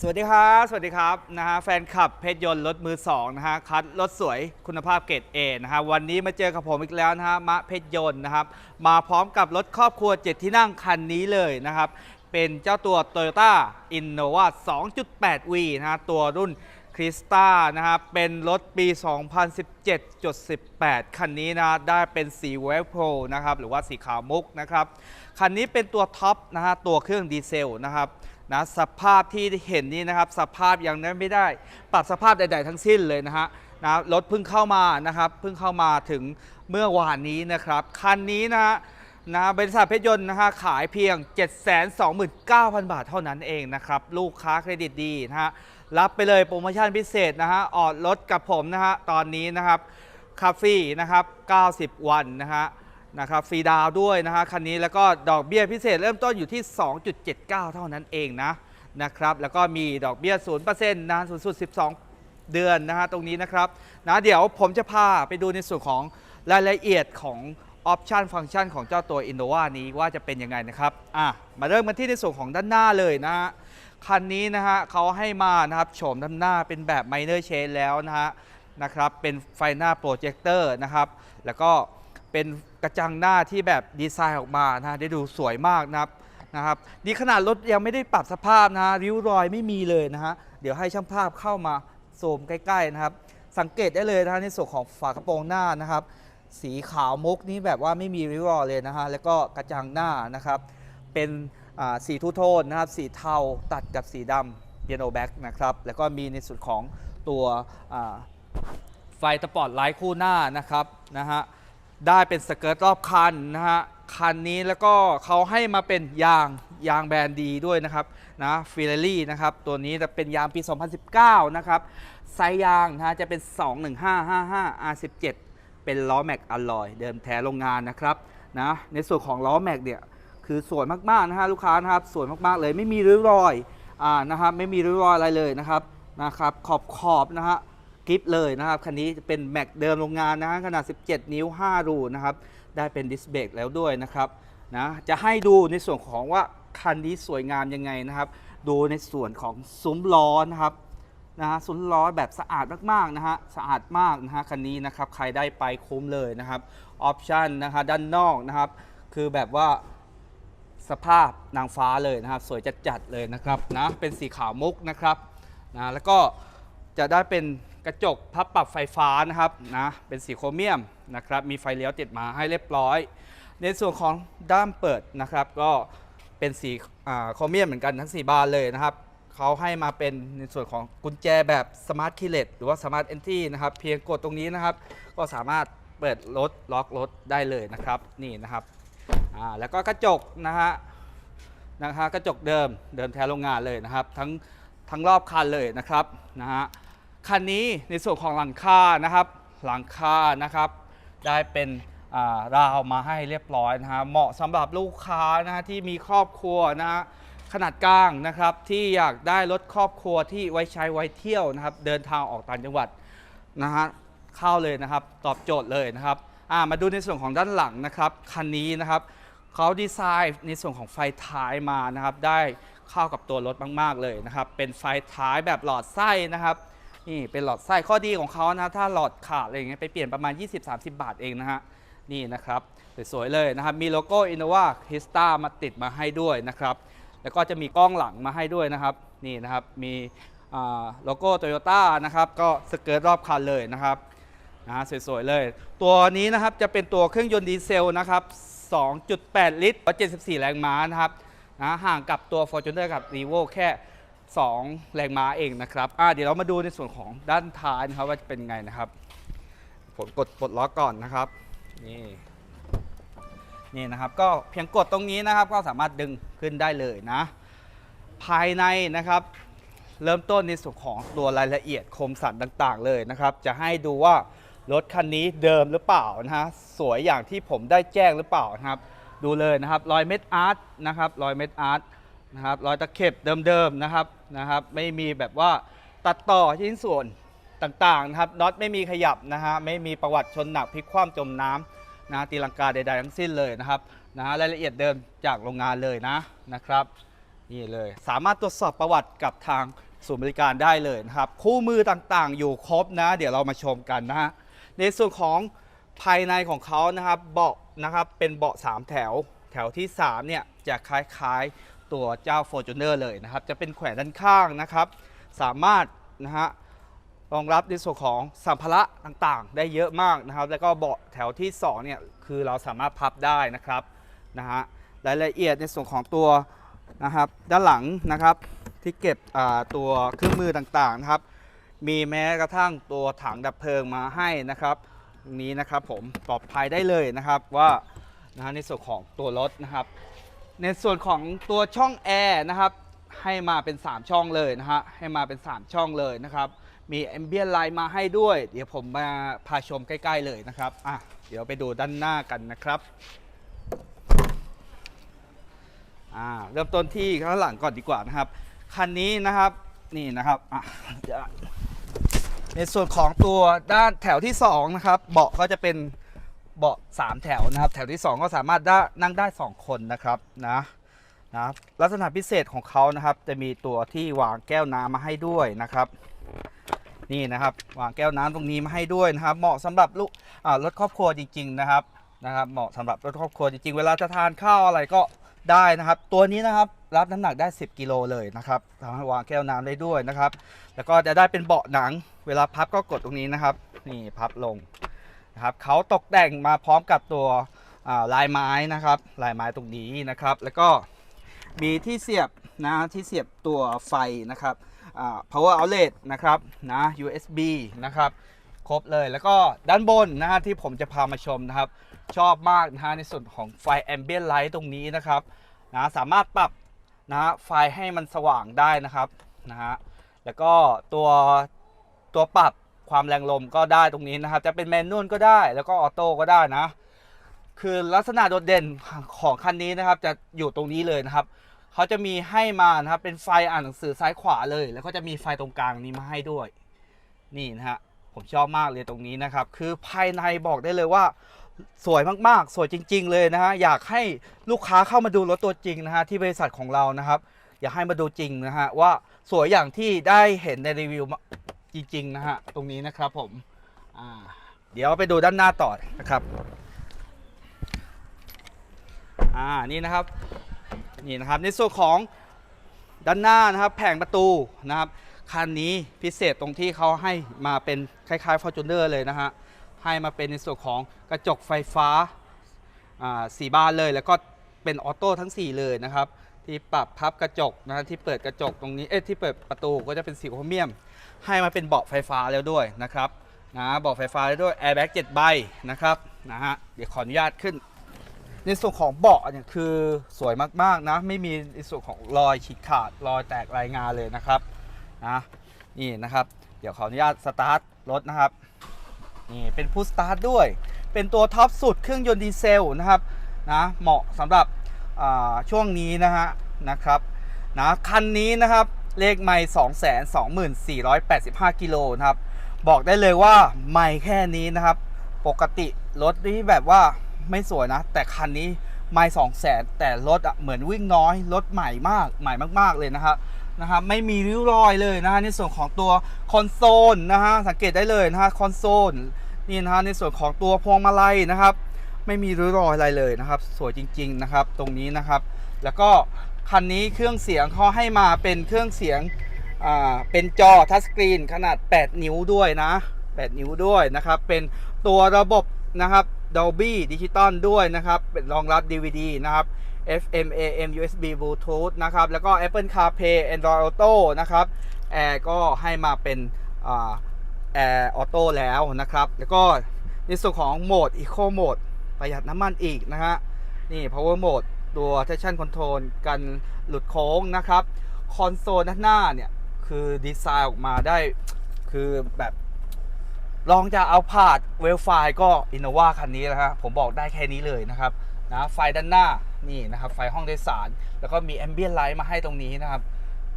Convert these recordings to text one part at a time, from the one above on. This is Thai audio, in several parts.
สวัสดีครับ สวัสดีครับนะฮะแฟนคลับเพชรยนต์รถมือสองนะฮะคัดรถสวยคุณภาพเกรด A นะฮะวันนี้มาเจอกับผมอีกแล้วนะฮะมะเพชรยนต์นะครับมาพร้อมกับรถครอบครัว 7 ที่นั่งคันนี้เลยนะครับเป็นเจ้าตัว Toyota Innova 2.8V นะฮะตัวรุ่นคริสตานะครับเป็นรถปี 2017.18 คันนี้นะได้เป็นสีเวฟโปรนะครับหรือว่าสีขาวมุกนะครับคันนี้เป็นตัวท็อปนะฮะตัวเครื่องดีเซลนะครับ นะสภาพที่เห็นนี้นะครับ สภาพยังนั้นไม่ได้ ปรับสภาพใด ๆ ทั้งสิ้นเลยนะฮะนะรถเพิ่งเข้ามานะครับเพิ่งเข้ามาถึงเมื่อวานนี้นะครับ คันนี้นะฮะนะบริษัทเพชรยนต์นะฮะขายเพียง 729,000 บาทเท่านั้นเองนะครับ ลูกค้าเครดิตดีนะฮะรับไปเลยโปรโมชั่นพิเศษนะฮะออดรถกับผมนะฮะตอนนี้นะครับคาฟรีนะครับ 90 วันนะฮะ นะครับฟรีดาวด้วยนะฮะคันนี้แล้วก็ดอกเบี้ยพิเศษเริ่มต้นอยู่ที่ 2.79 เท่านั้นเองนะนะครับแล้วก็มีดอกเบี้ย 0%นานสูงสุด 12 เดือนนะฮะตรงนี้นะครับนะเดี๋ยวผมจะพาไปดูในส่วนของรายละเอียดของออปชันฟังก์ชันของเจ้าตัว Innova นี้ว่าจะเป็นยังไงนะครับอะมาเริ่มกันที่ในส่วนของด้านหน้าเลยนะฮะคันนี้นะฮะเขาให้มานะครับโฉมด้านหน้าเป็นแบบ Minor Change แล้วนะฮะนะครับเป็นไฟหน้าโปรเจคเตอร์นะครับแล้วก็เป็น ระจังหน้าที่แบบดีไซน์ออกมานะได้ดูสวยมากนะครับนะครับนี่ขนาดรถยังไม่ได้ปรับสภาพนะริ้วรอยไม่มีเลยนะฮะเดี๋ยวให้ช่างภาพเข้ามาโซมใกล้ๆนะครับ สังเกตได้เลยนะในส่วนของฝากระโปรงหน้านะครับ สีขาวมุกนี่แบบว่าไม่มีริ้วรอยเลยนะฮะแล้วก็กระจังหน้านะครับ เป็นสีทูโทนนะครับ สีเทาตัดกับสีดำเปียโนแบ็กนะครับ แล้วก็มีในส่วนของตัวไฟสปอตไลท์คู่หน้านะครับนะฮะ ได้เป็นสเกิร์ตรอบคันนะฮะคันนี้แล้วก็เขาให้มาเป็นยางยางแบรนด์ดีด้วยนะครับนะฟิลลี่นะครับตัวนี้จะเป็นยางปี 2019 นะครับไซส์ยางนะฮะจะเป็น 21555 R17 เป็นล้อแม็กอลลอยเดิมแท้โรงงานนะครับนะในส่วนของล้อแม็กเนี่ยคือสวยมากๆนะฮะลูกค้านะครับสวยมากๆเลยไม่มีริ้วรอยอ่านะครับไม่มีริ้วรอยอะไรเลยนะครับนะครับขอบขอบนะฮะ กริปเลยนะครับ คันนี้จะเป็นแม็กเดิมโรงงานนะขนาด 17 นิ้ว 5 รูนะครับ ได้เป็นดิสเบรกแล้วด้วยนะครับนะจะให้ดูในส่วนของว่าคันนี้สวยงามยังไงนะครับ ดูในส่วนของซุ้มล้อนะครับนะฮะซุ้มล้อแบบสะอาดมากๆนะฮะสะอาดมากนะฮะคันนี้นะครับใครได้ไปคุ้มเลยนะครับออปชันนะคะด้านนอกนะครับ คือแบบว่าสภาพนางฟ้าเลยนะครับ สวยจัดๆเลยนะครับนะเป็นสีขาวมุกนะครับนะแล้วก็จะได้เป็น กระจกพับปรับไฟฟ้านะครับนะเป็นสีโครเมียมนะครับมีไฟเลี้ยวติดมาให้เรียบร้อย ในส่วนของด้ามเปิดนะครับก็เป็นสีโครเมียมเหมือนกันทั้ง 4 บานเลยนะครับเขาให้มาเป็นในส่วนของกุญแจแบบสมาร์ทคีย์เลสหรือว่าสมาร์ทเอนทรีนะครับเพียงกดตรงนี้นะครับ ก็สามารถเปิดรถล็อกรถได้เลยนะครับนี่นะครับแล้วก็กระจกนะฮะนะฮะกระจกเดิมเดิมแท้โรงงานเลยนะครับ ทั้งทั้งรอบคันเลยนะครับนะฮะ คันนี้ในส่วนของหลังคานะครับ หลังคานะครับ ได้เป็นาราวมาให้เรียบร้อยนะฮะเหมาะสำหรับลูกค้านะฮะที่มีครอบครัวนะฮะขนาดกลางนะครับที่อยากได้รถครอบครัวที่ไว้ใช้ไว้เที่ยวนะครับ เดินทางออกต่างจังหวัดนะฮะเข้าเลยนะครับ ตอบโจทย์เลยนะครับามาดูในส่วนของด้านหลังนะครับคันนี้นะครับเขาดีไซน์ในส่วนของไฟท้ายมานะครับ ได้เข้ากับตัวรถมาก ๆ เลยนะครับ เป็นไฟท้ายแบบหลอดไส้นะครับ นี่เป็นหลอดไส้ข้อดีของเขานะถ้าหลอดขาดอะไรอย่างเงี้ยไปเปลี่ยนประมาณ 20-30 บาทเองนะฮะนี่นะครับสวยๆเลยนะครับมีโลโก้ Innova Krista มาติดมาให้ด้วยนะครับ แล้วก็จะมีกล้องหลังมาให้ด้วยนะครับ นี่นะครับมีโลโก้โตโยต้านะครับก็สเกิร์ตรอบคันเลยนะครับนะสวยๆเลย ตัวนี้นะครับจะเป็นตัวเครื่องยนต์ดีเซลนะครับ 2.8 ลิตร 74 แรงม้านะครับนะห่างกับตัว Fortuner กับ r e v o แค่ 2 แรงม้าเองนะครับอ่าเดี๋ยวเรามาดูในส่วนของด้านท้ายนะครับว่าจะเป็นไงนะครับ ผมกดปลดล็อกก่อนนะครับนี่นี่นะครับก็เพียงกดตรงนี้นะครับ ก็สามารถดึงขึ้นได้เลยนะ ภายในนะครับ เริ่มต้นในส่วนของตัวรายละเอียดคมสันต่างๆ เลยนะครับ จะให้ดูว่ารถคันนี้เดิมหรือเปล่านะฮะสวยอย่างที่ผมได้แจ้งหรือเปล่านะครับ ดูเลยนะครับรอยเม็ดอาร์ตนะครับรอยเม็ดอาร์ต นะครับรอยตะเข็บเดิมๆนะครับนะครับ ไม่มีแบบว่าตัดต่อชิ้นส่วนต่างๆนะครับน็อตไม่มีขยับนะฮะไม่มีประวัติชนหนักพลิกคว่ำจมน้ำนะตีลังกาใดๆทั้งสิ้นเลยนะครับนะฮะรายละเอียดเดิมจากโรงงานเลยนะนะครับนี่เลยสามารถตรวจสอบประวัติกับทางศูนย์บริการได้เลยนะครับ คู่มือต่างๆ อยู่ครบนะ เดี๋ยวเรามาชมกันนะฮะในส่วนของภายในของเขานะครับเบาะนะครับเป็นเบาะ 3 แถวแถวที่ 3 เนี่ยจะคล้ายๆ ตัวเจ้า Fortuner เลยนะครับ จะเป็นแขวนด้านข้างนะครับ สามารถนะฮะรองรับในส่วนของสัมภาระต่างๆ ได้เยอะมากนะครับ แล้วก็เบาะแถวที่2เนี่ยคือเราสามารถพับได้นะครับนะฮะรายละเอียดในส่วนของตัวนะครับด้านหลังนะครับที่เก็บตัวเครื่องมือต่างๆนะครับ มีแม้กระทั่งตัวถังดับเพลิงมาให้นะครับนี้นะครับผมปลอดภัยได้เลยนะครับว่านะฮะในส่วนของตัวรถนะครับ ในส่วนของตัวช่องแอร์นะครับให้มาเป็น 3 ช่องเลยนะฮะให้มาเป็น 3 ช่องเลยนะครับมีแอมเบียนไลน์มาให้ด้วย เดี๋ยวผมมาพาชมใกล้ ๆ เลยนะครับอะเดี๋ยวไปดูด้านหน้ากันนะครับอ่าเริ่มต้นที่ข้างหลังก่อนดีกว่านะครับคันนี้นะครับนี่นะครับอะในส่วนของตัวด้านแถวที่2นะครับเบาะก็จะเป็น เบาะ3 แถวนะครับ แถวที่ 2 ก็สามารถได้นั่งได้ 2 คนนะครับนะนะลักษณะพิเศษของเขานะครับ จะมีตัวที่วางแก้วน้ำมาให้ด้วยนะครับ นี่นะครับ วางแก้วน้ำตรงนี้มาให้ด้วยนะครับ เหมาะสำหรับลูกอ่ารถครอบครัวจริง ๆ นะครับนะครับ เหมาะสำหรับรถครอบครัวจริงๆ เวลาจะทานข้าวอะไรก็ได้นะครับ ตัวนี้นะครับรับน้ำหนักได้ 10 กิโลเลยนะครับสามารถวางแก้วน้ำได้ด้วยนะครับ แล้วก็จะได้เป็นเบาะหนัง เวลาพับก็กดตรงนี้นะครับ นี่พับลง นะครับเขาตกแต่งมาพร้อมกับตัวลายไม้นะครับลายไม้ตรงนี้นะครับ แล้วก็มีที่เสียบนะที่เสียบตัวไฟนะครับ power outlet นะครับนะ USB นะครับครบเลยแล้วก็ด้านบนนะฮะที่ผมจะพามาชมนะครับ ชอบมากนะฮะในส่วนของไฟ ambient light ตรงนี้นะครับนะสามารถปรับนะฮะไฟให้มันสว่างได้นะครับนะฮะแล้วก็ตัวตัวปรับ ความแรงลมก็ได้ตรงนี้นะครับ จะเป็นแมนนวลก็ได้แล้วก็ออโต้ก็ได้นะ คือลักษณะโดดเด่นของคันนี้นะครับ จะอยู่ตรงนี้เลยนะครับเขาจะมีให้มานะครับเป็นไฟอ่านหนังสือซ้ายขวาเลย แล้วก็จะมีไฟตรงกลางนี้มาให้ด้วยนี่นะฮะผมชอบมากเลยตรงนี้นะครับ คือภายในบอกได้เลยว่าสวยมากๆ สวยจริง ๆ เลยนะฮะ อยากให้ลูกค้าเข้ามาดูรถตัวจริงนะฮะที่บริษัทของเรานะครับ อยากให้มาดูจริงนะฮะว่าสวยอย่างที่ได้เห็นในรีวิว จริงๆนะฮะตรงนี้นะครับผมอ่าเดี๋ยวไปดูด้านหน้าต่อนะครับอ่านี่นะครับนี่นะครับในส่วนของด้านหน้านะครับแผงประตูนะครับคันนี้พิเศษตรงที่เขาให้มาเป็นคล้ายๆ Fortuner เลยนะฮะให้มาเป็นในส่วนของกระจกไฟฟ้าอ่าสีบานเลย แล้วก็เป็นออโต้ทั้ง 4 เลยนะครับ ที่ปรับพับกระจกนะที่เปิดกระจกตรงนี้เอ๊ะที่เปิดประตูก็จะเป็นสีโครเมียม ให้มาเป็นเบาะไฟฟ้าแล้วด้วยนะครับนะเบาะไฟฟ้าแล้วด้วยแอร์แบ็ก7ใบนะครับนะฮะเดี๋ยวขออนุญาตขึ้น ในส่วนของเบาะเนี่ยคือสวยมากๆนะ ไม่มีในส่วนของรอยฉีกขาดรอยแตกรายงานเลยนะครับนะนี่นะครับ เดี๋ยวขออนุญาตสตาร์ทรถนะครับนี่เป็นพุชสตาร์ทด้วย เป็นตัวท็อปสุดเครื่องยนต์ดีเซลนะครับนะเหมาะสำหรับช่วงนี้นะฮะนะครับนะคันนี้นะครับ เลขไม่2 2 4 8 5กิโลนะครับ บอกได้เลยว่าไม่แค่นี้นะครับ ปกติรถที่แบบว่าไม่สวยนะ แต่คันนี้ไม่สองแสนแต่รถอะเหมือนวิ่งน้อย รถใหม่มากใหม่มาก ๆ เลยนะครับนะครับไม่มีริ้วรอยเลยนะฮะในส่วนของตัวคอนโซลนะฮะสังเกตได้เลยนะฮะคอนโซลนี่นะฮะในส่วนของตัวพวงมาลัยนะครับ ไม่มีริ้วรอยอะไรเลยนะครับ สวยจริง ๆ นะครับ ตรงนี้นะครับ แล้วก็ คันนี้เครื่องเสียงเขาให้มาเป็นเครื่องเสียงเป็นจอทัชสกรีนขนาด 8 นิ้วด้วยนะ 8 นิ้วด้วยนะครับ เป็นตัวระบบนะครับ Dolby Digital ด้วยนะครับ เป็นรองรับ DVD นะครับ FM AM USB Bluetooth นะครับ แล้วก็ Apple CarPlay Android Auto นะครับแอร์ก็ให้มาเป็นแอร์ออโต้แล้วนะครับ แล้วก็ในส่วนของโหมด Eco Mode ประหยัดน้ำมันอีกนะฮะ นี่ power mode ตัว traction control กันหลุดโค้งนะครับ คอนโซลด้านหน้าเนี่ย คือดีไซน์ออกมาได้คือแบบลองจะเอาผาดเวลไฟก็อินโนวาคันนี้นะฮะผมบอกได้แค่นี้เลยนะครับนะไฟด้านหน้านี่นะครับ ไฟห้องโดยสาร แล้วก็มีแอมเบียนไลท์มาให้ตรงนี้นะครับ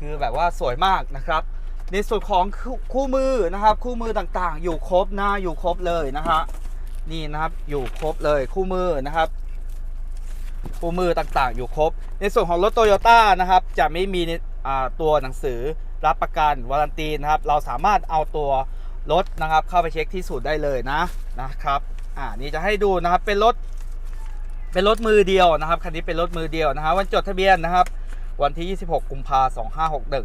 คือแบบว่าสวยมากนะครับ ในส่วนของคู่คู่มือนะครับ คู่มือต่างๆ อยู่ครบนะอยู่ครบเลยนะฮะนี่นะครับอยู่ครบเลยคู่มือนะครับ คู่มือต่างๆ อยู่ครบ ในส่วนของรถโตโยต้านะครับจะไม่มีในตัวหนังสือรับประกันวารันตีนะครับ เราสามารถเอาตัวรถนะครับเข้าไปเช็คที่ศูนย์ได้เลยนะนะครับอ่านี่จะให้ดูนะครับเป็นรถเป็นรถมือเดียวนะครับคันนี้เป็นรถมือเดียวนะฮะวันจดทะเบียนนะครับ วันที่ 26 กุมภาพันธ์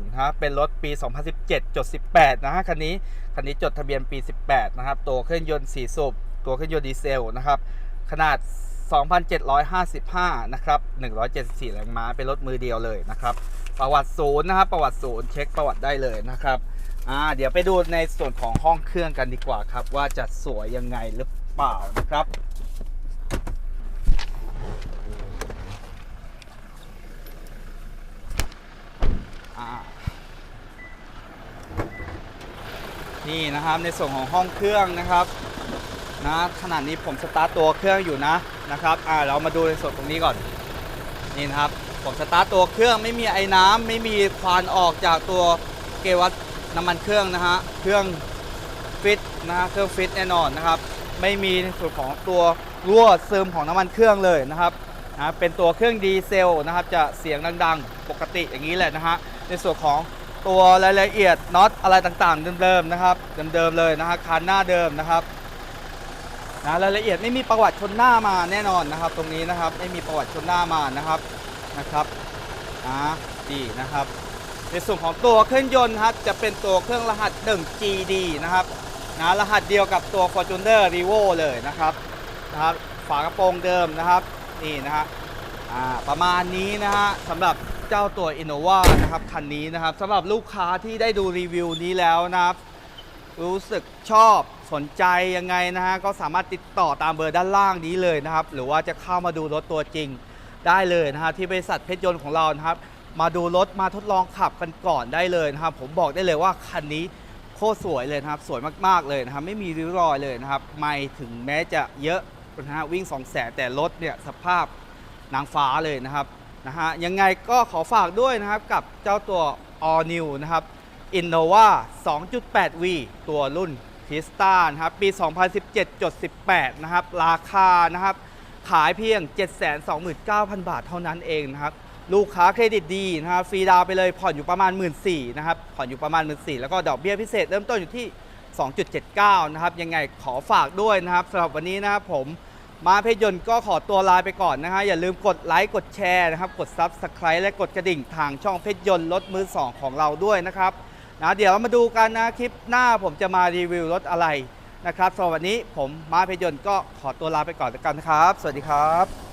2561นะฮะเป็นรถปี 2017จด18 นะฮะคันนี้คันนี้จดทะเบียนปี 18 นะครับ ตัวเครื่องยนต์4สูบตัวเครื่องยนต์ดีเซลนะครับขนาด 2,755 นะครับ 174 แรงม้า เป็นรถมือเดียวเลยนะครับ ประวัติศูนย์นะครับ ประวัติศูนย์เช็คประวัติได้เลยนะครับอ่าเดี๋ยวไปดูในส่วนของห้องเครื่องกันดีกว่าครับ ว่าจะสวยยังไงหรือเปล่านะครับนี่นะครับในส่วนของห้องเครื่องนะครับ นะขนาดนี้ผมสตาร์ทตัวเครื่องอยู่นะนะครับอ่าเรามาดูในส่วนตรงนี้ก่อนนี่นะครับผมสตาร์ทตัวเครื่องไม่มีไอ้น้ำไม่มีควันออกจากตัวเกวัตน้ำมันเครื่องนะฮะเครื่องฟิตนะฮะเครื่องฟิตแน่นอนนะครับไม่มีในส่วนของตัวรั่วซึมของน้ำมันเครื่องเลยนะครับนะเป็นตัวเครื่องดีเซลนะครับจะเสียงดังๆ ปกติอย่างนี้แหละนะฮะในส่วนของตัวรายละเอียดน็อตอะไรต่างๆเดิมๆนะครับเดิมๆเลยนะฮะคันหน้าเดิมนะครับ นะรายละเอียดไม่มีประวัติชนหน้ามาแน่นอนนะครับ ตรงนี้นะครับไม่มีประวัติชนหน้ามานะครับนะครับอ่าดีนะครับ ในส่วนของตัวเครื่องยนต์ครับจะเป็นตัวเครื่องรหัส 1GD นะครับนะรหัสเดียวกับตัว Fortuner Revo เลยนะครับนะครับฝากระโปรงเดิมนะครับนี่นะฮะอ่าประมาณนี้นะฮะสำหรับเจ้าตัว Innova นะครับคันนี้นะครับสำหรับลูกค้าที่ได้ดูรีวิวนี้แล้วนะครับ รู้สึกชอบ สนใจยังไงนะฮะก็สามารถติดต่อตามเบอร์ด้านล่างนี้เลยนะครับ หรือว่าจะเข้ามาดูรถตัวจริงได้เลยนะฮะที่บริษัทเพชรยนต์ของเรานะครับ มาดูรถมาทดลองขับกันก่อนได้เลยนะครับ ผมบอกได้เลยว่าคันนี้โคตรสวยเลยนะครับ สวยมากๆเลยนะครับ ไม่มีริ้วรอยเลยนะครับ ไม่ถึงแม้จะเยอะนะฮะวิ่ง 2 0 0แสนแต่รถเนี่ยสภาพนางฟ้าเลยนะครับนะฮะยังไงก็ขอฝากด้วยนะครับกับเจ้าตัว All New นะครับ Innova 2.8V ตัวรุ่น p i s t a นะครับปี 2017.18 นะครับ ราคานะครับ ขายเพียง 729,000 บาทเท่านั้นเองนะครับ ลูกค้าเครดิตดีนะครับ ฟรีดาวไปเลยผ่อนอยู่ประมาณ 1 4ื่นนะครับ ผ่อนอยู่ประมาณ 1 4ื่นแล้วก็ดอกเบี้ยพิเศษเริ่มต้นอยู่ที่ 2.79 นะครับ ยังไงขอฝากด้วยนะครับสำหรับวันนี้นะครับผมมาเพชรยนต์ก็ขอตัวลาไปก่อนนะฮะอย่าลืมกดไลค์กดแชร์นะครับ กด Subscribe และกดกระดิ่งทางช่องเพชรยนต์รถมือ2ของเราด้วยนะครับ นะเดี๋ยวเรามาดูกันนะคลิปหน้าผมจะมารีวิวรถอะไรนะครับสำหรับวันนี้ผมมาเพยนต์ก็ขอตัวลาไปก่อนแล้วกันนะครับ สวัสดีครับ